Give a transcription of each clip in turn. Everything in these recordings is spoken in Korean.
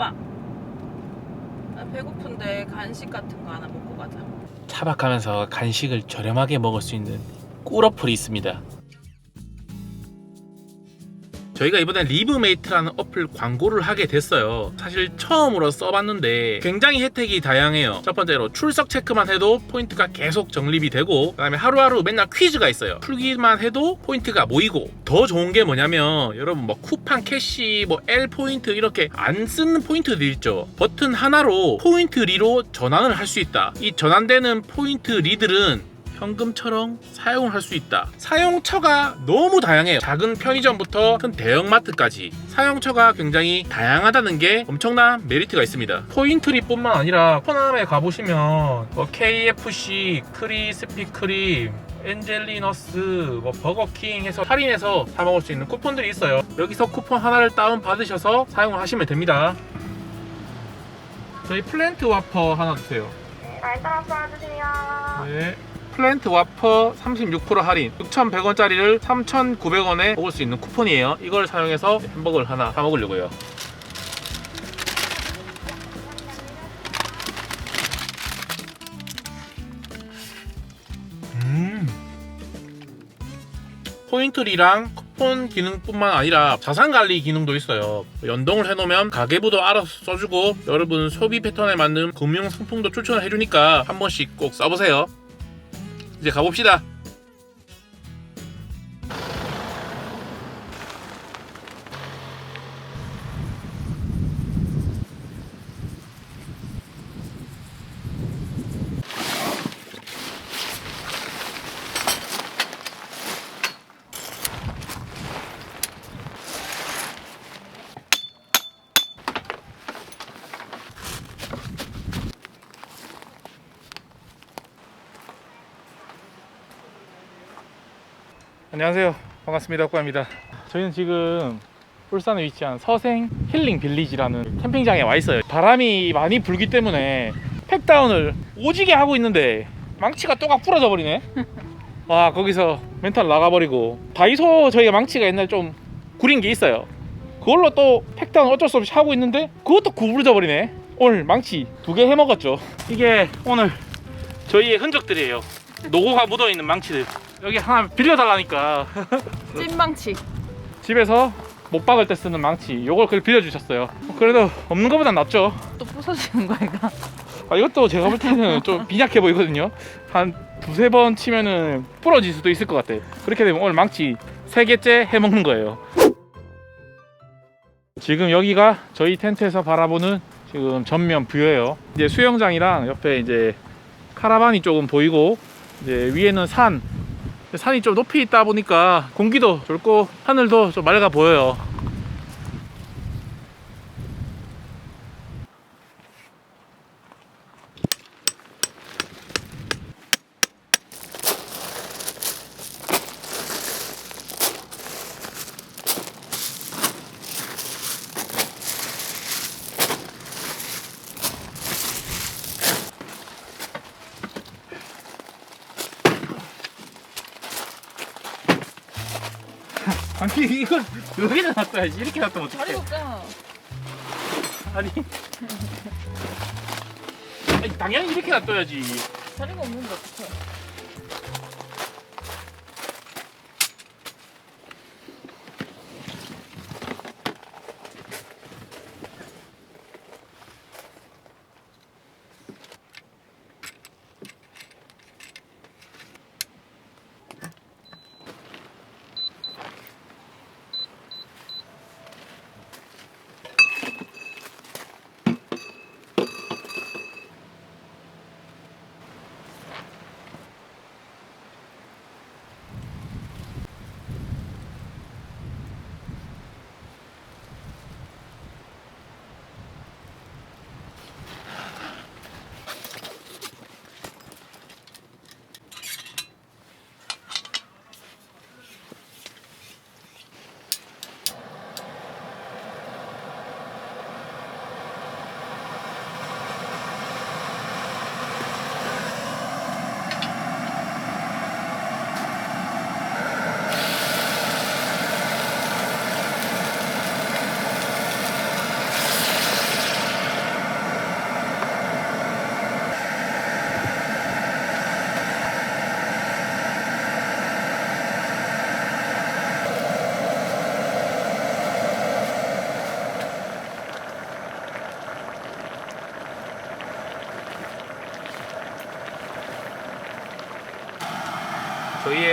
차박. 나 아, 배고픈데 간식 같은 거 하나 먹고 가자. 차박하면서 간식을 저렴하게 먹을 수 있는 꿀어플이 있습니다. 저희가 이번에 리브메이트라는 어플 광고를 하게 됐어요. 사실 처음으로 써봤는데 굉장히 혜택이 다양해요. 첫 번째로 출석 체크만 해도 포인트가 계속 적립이 되고 그 다음에 하루하루 맨날 퀴즈가 있어요. 풀기만 해도 포인트가 모이고 더 좋은 게 뭐냐면 여러분 뭐 쿠팡 캐시 뭐 L 포인트 이렇게 안 쓰는 포인트들 있죠. 버튼 하나로 포인트 리로 전환을 할 수 있다. 이 전환되는 포인트 리들은 현금처럼 사용을 할 수 있다. 사용처가 너무 다양해요. 작은 편의점부터 큰 대형마트까지 사용처가 굉장히 다양하다는 게 엄청난 메리트가 있습니다. 포인트리뿐만 아니라 코남에 가보시면 뭐 KFC, 크리스피 크림, 엔젤리너스, 뭐 버거킹 해서 할인해서 사 먹을 수 있는 쿠폰들이 있어요. 여기서 쿠폰 하나를 다운 받으셔서 사용을 하시면 됩니다. 저희 플랜트 와퍼 하나 주세요. 말 따라서 와주세요. 네. 플랜트 와퍼 36% 할인 6,100원짜리를 3,900원에 먹을 수 있는 쿠폰이에요 이걸 사용해서 햄버거를 하나 사 먹으려고요 음 포인트리랑 쿠폰 기능뿐만 아니라 자산 관리 기능도 있어요. 연동을 해놓으면 가계부도 알아서 써주고 여러분 소비 패턴에 맞는 금융 상품도 추천을 해주니까 한 번씩 꼭 써보세요. 이제 가봅시다. 안녕하세요. 반갑습니다. 국가입니다. 저희는 지금 울산에 위치한 서생 힐링 빌리지라는 캠핑장에 와 있어요. 바람이 많이 불기 때문에 팩다운을 오지게 하고 있는데 망치가 또각 부러져 버리네. 와 거기서 멘탈 나가버리고 다이소 저희가 망치가 옛날 좀 구린 게 있어요. 그걸로 또 팩다운 어쩔 수 없이 하고 있는데 그것도 구부러져 버리네. 오늘 망치 두 개 해먹었죠. 이게 오늘 저희의 흔적들이에요. 노고가 묻어 있는 망치들. 여기 하나 빌려달라니까. 찐망치. 집에서 못 박을 때 쓰는 망치 요걸 그걸 빌려주셨어요. 그래도 없는 것보단 낫죠. 또 부서지는 거야 이거. 아, 이것도 제가 볼 때는 좀 빈약해 보이거든요. 한 두세 번 치면은 부러질 수도 있을 것 같아. 그렇게 되면 오늘 망치 세 개째 해먹는 거예요. 지금 여기가 저희 텐트에서 바라보는 지금 전면 뷰예요. 이제 수영장이랑 옆에 이제 카라반이 조금 보이고 이제 위에는 산 산이 좀 높이 있다 보니까 공기도 좋고 하늘도 좀 맑아 보여요. 아니 이걸 여기다 놔둬야지 이렇게 다리 어떡해 없잖아. 아니 아니 당연히 이렇게 놔둬야지 다리가 없는데 어떡해.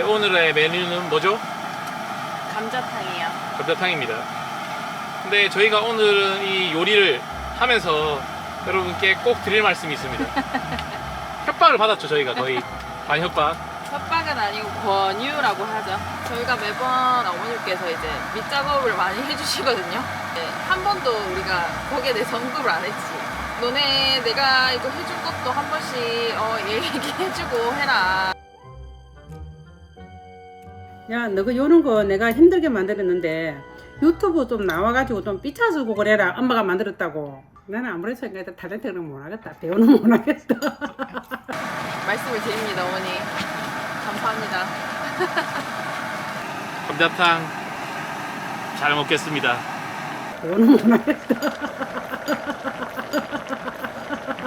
오늘의 메뉴는 뭐죠? 감자탕이요. 감자탕입니다. 근데 저희가 오늘은 이 요리를 하면서 여러분께 꼭 드릴 말씀이 있습니다. 협박을 받았죠, 저희가 거의 반협박. 협박은 아니고 권유라고 하죠. 저희가 매번 어머님께서 이제 밑작업을 많이 해주시거든요. 네, 한 번도 우리가 거기에 대해서 언급을 안 했지. 너네 내가 이거 해준 것도 한 번씩 어, 얘기해주고 해라. 야, 너그 요런 거 내가 힘들게 만들었는데 유튜브 좀 나와가지고 좀 삐쳐주고 그래라. 엄마가 만들었다고. 나는 아무래도 생각해도 타len트는 못하겠다. 배우는 못하겠다. 말씀을 드립니다, 어머니. 감사합니다. 감자탕 잘 먹겠습니다. 배우는 못하겠다.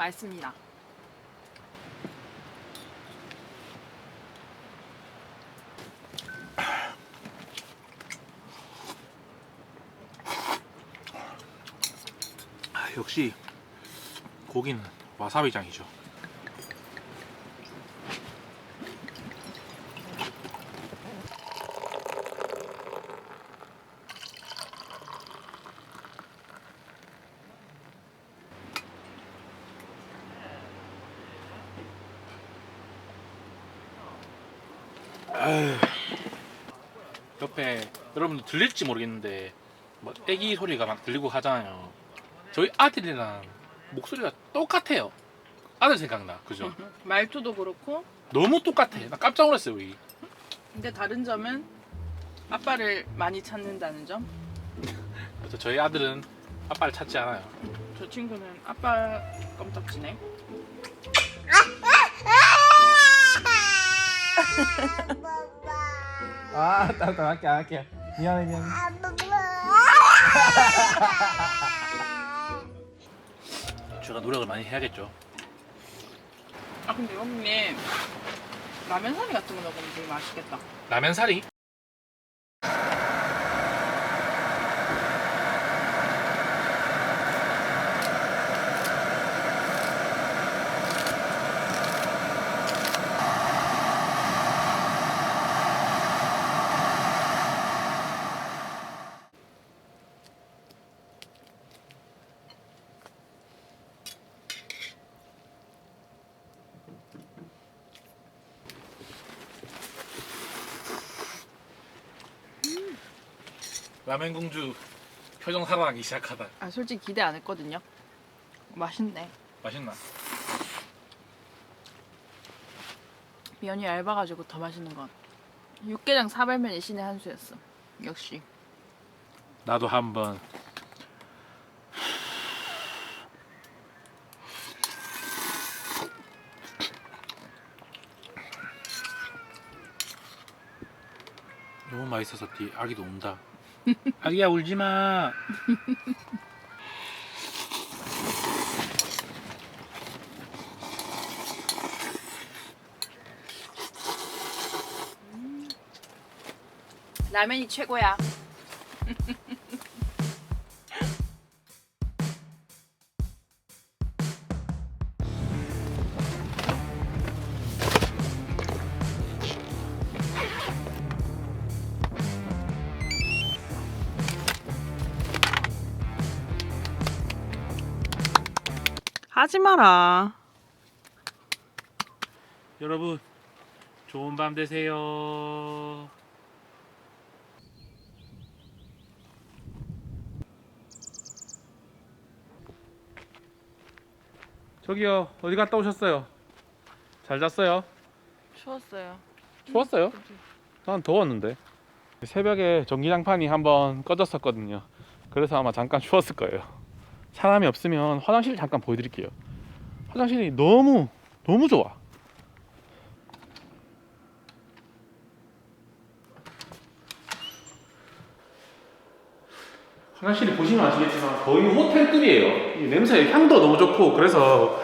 맛있습니다. 아, 역시 고기는 와사비장이죠. 아유, 옆에 여러분 들 들릴지 모르겠는데 뭐 애기 소리가 막 들리고 하잖아요. 저희 아들이랑 목소리가 똑같아요. 아들 생각나, 그죠? 말투도 그렇고 너무 똑같아. 나 깜짝 놀랐어요, 우리. 근데 다른 점은 아빠를 많이 찾는다는 점. 그래서 저희 아들은 아빠를 찾지 않아요. 저 친구는 아빠 껌딱지네. 아, 따뜻 할게, 안 할게. 미안해, 미안해. 제가 노력을 많이 해야겠죠. 아 근데 어머님 라면 사리 같은 거 먹으면 되게 맛있겠다. 라면 사리? 라면 공주 표정 살아나기 시작하다. 아 솔직히 기대 안 했거든요. 맛있네. 맛있나? 면이 얇아가지고 더 맛있는 건 육개장 사발면이 신의 한 수였어. 역시. 나도 한번 너무 맛있어서 뒤 아기도 운다. 아기야 울지 마. 라면이 최고야. 하지 마라. 여러분 좋은 밤 되세요. 저기요 어디 갔다 오셨어요? 잘 잤어요? 추웠어요. 추웠어요? 난 더웠는데. 새벽에 전기장판이 한번 꺼졌었거든요. 그래서 아마 잠깐 추웠을 거예요. 사람이 없으면 화장실 잠깐 보여드릴게요. 화장실이 너무 너무 좋아. 화장실이 보시면 아시겠지만 거의 호텔급이에요. 이 냄새, 향도 너무 좋고 그래서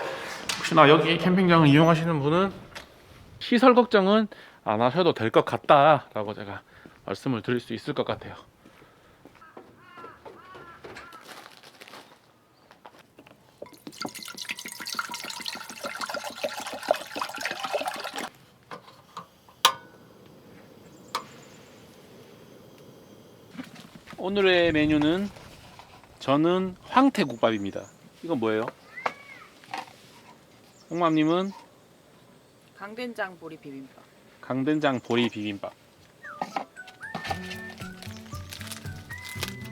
혹시나 여기 캠핑장을 이용하시는 분은 시설 걱정은 안 하셔도 될 것 같다라고 제가 말씀을 드릴 수 있을 것 같아요. 오늘의 메뉴는 저는 황태국밥입니다. 이건 뭐예요? 홍맘님은 강된장 보리 비빔밥. 강된장 보리 비빔밥.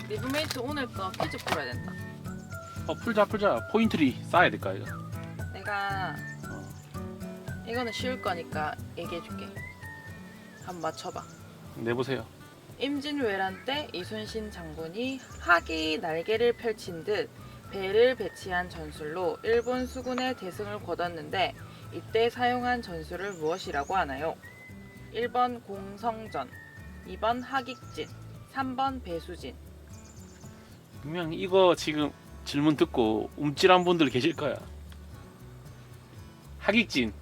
리브메이트 오늘 거 퀴즈 풀어야 된다. 어 풀자 풀자 포인트리 쌓아야 될까 이거? 내가 이거는 쉬울 거니까 얘기해줄게. 한번 맞춰봐. 내보세요. 임진왜란 때 이순신 장군이 학이 날개를 펼친 듯 배를 배치한 전술로 일본 수군의 대승을 거뒀는데 이때 사용한 전술을 무엇이라고 하나요? 1번 공성전, 2번 하객진, 3번 배수진. 분명 이거 지금 질문 듣고 움찔한 분들 계실 거야. 하객진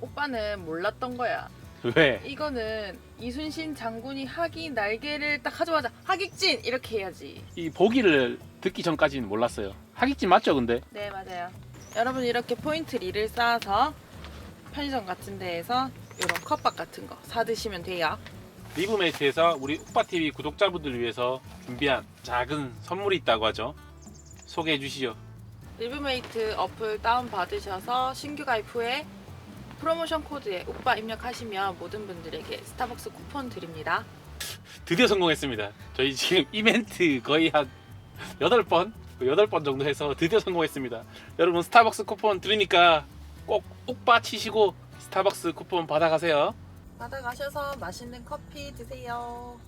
오빠는 몰랐던 거야. 왜? 이거는 이순신 장군이 학이 날개를 딱 하자마자 하객진 이렇게 해야지. 이 보기를 듣기 전까지는 몰랐어요. 하객진 맞죠 근데? 네 맞아요. 여러분 이렇게 포인트 리를 쌓아서 편의점 같은 데에서 이런 컵밥 같은 거 사 드시면 돼요. 리브메이트에서 우리 옥바TV 구독자분들을 위해서 준비한 작은 선물이 있다고 하죠. 소개해 주시죠. 리브메이트 어플 다운 받으셔서 신규 가입 후에 프로모션 코드에 오빠 입력하시면 모든 분들에게 스타벅스 쿠폰 드립니다. 드디어 성공했습니다. 저희 지금 이벤트 거의 한 8번, 8번 정도 해서 드디어 성공했습니다. 여러분 스타벅스 쿠폰 드리니까 꼭 옥바 치시고 스타벅스 쿠폰 받아가세요. 받아가셔서 맛있는 커피 드세요.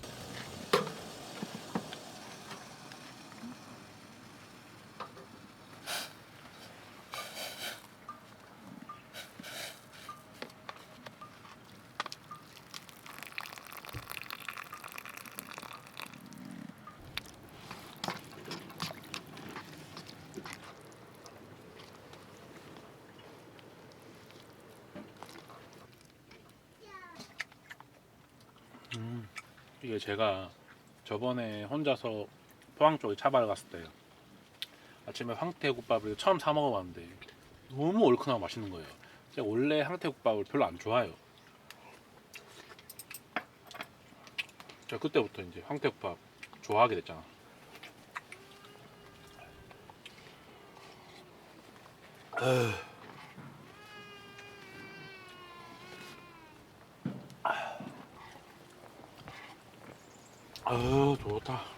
이게 제가 저번에 혼자서 포항 쪽에 차바를 갔을 때 아침에 황태국밥을 처음 사 먹어봤는데 너무 얼큰하고 맛있는 거예요. 제가 원래 황태국밥을 별로 안 좋아해요. 제가 그때부터 이제 황태국밥 좋아하게 됐잖아. 아 좋다.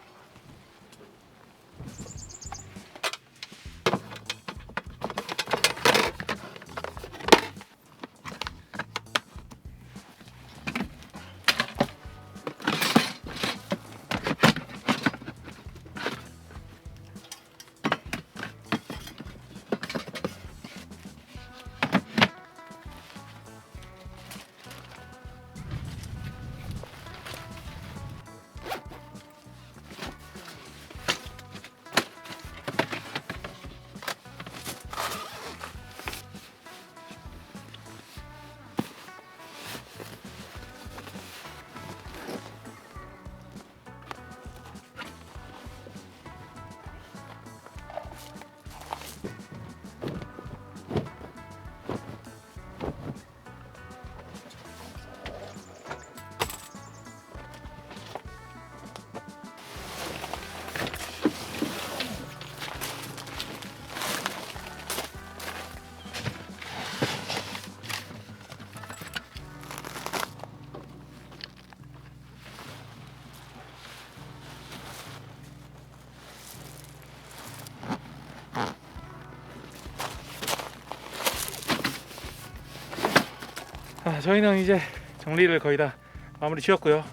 아, 저희는 이제 정리를 거의 다 마무리 지었고요.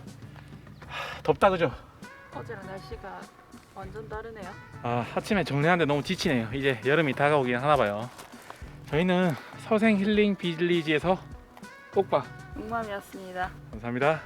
덥다 그죠? 어제랑 날씨가 완전 다르네요. 아 아침에 정리하는데 너무 지치네요 이제 여름이 다가오긴 하나 봐요 저희는 서생 힐링 비리지에서 꼭봐 웅맘이었습니다. 감사합니다